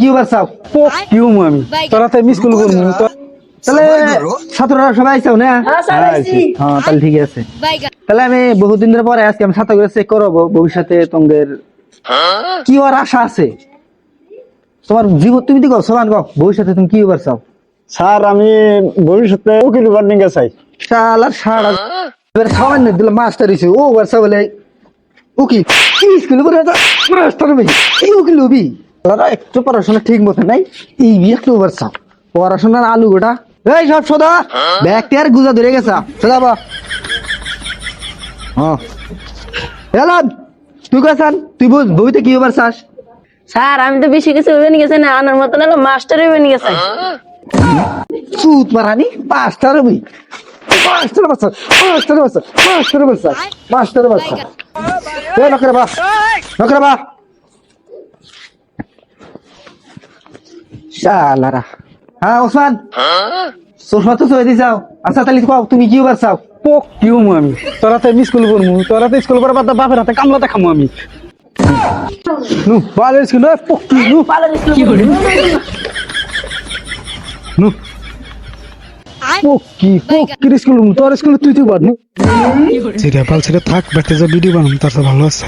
কি চাও? পোক কিউ আমি। তোরা মিস কল তো তাহলে ছাত্ররা সবাই আইসাও না? হ্যাঁ, স্যার, আইছি। তাহলে ঠিক আছে। তাহলে আমি বহুদিন ধরে পরে আজকে আমি ছাত্র চেক করব ভবিষ্যতে তোমাদের কি হওয়ার আশা আছে? তোমার জীবন তুমি কও সমান কও ভবিষ্যতে তুমি কি হবার চাও? স্যার আমি ভবিষ্যতে উকিল বার্নিং চাই। শালার সারা এবার সামান্য দিল মাস্টার হইছে ও বর্ষা বলে উকিল। কি স্কুলে পড়ে মাস্টার হবে। কি উকিল হবি। তারা একটু পড়াশোনা ঠিক মতো নাই এই বি একটু বর্ষা পড়াশোনার আলু গোটা। এই সব সদা ব্যাগটি আর গুজা ধরে গেছে। সদা বা। হ্যাঁ তুই তুই বুঝ বইতে কি হবার চাস? স্যার আমি তো বেশি কিছু ভেবে গেছি না আনার মতন হলো মাস্টার ভেবে গেছে। সুত মারানি মাস্টার হবি। মাস্টার বাচ্চা মাস্টার বাচ্চা মাস্টার বাচ্চা মাস্টার বাচ্চা নকরে বা। নকরে বা। শালারা। হ্যাঁ ওসমান? তো দিছাও আচ্ছা তাহলে কও তুমি কি হবার চাও? পোক কিউ আমি। তোরা তো মিস কল করব তোরা তো স্কুল করার বাদ বাপের হাতে কামলাতে খামো আমি। নু ভালো স্কুল পোক কিউ নু। কি নু। পোক কি স্কুল তোর স্কুল তুই তুই বাদ ছেড়ে থাক বেতে যে ভিডিও বানাম তার তো ভালো আছে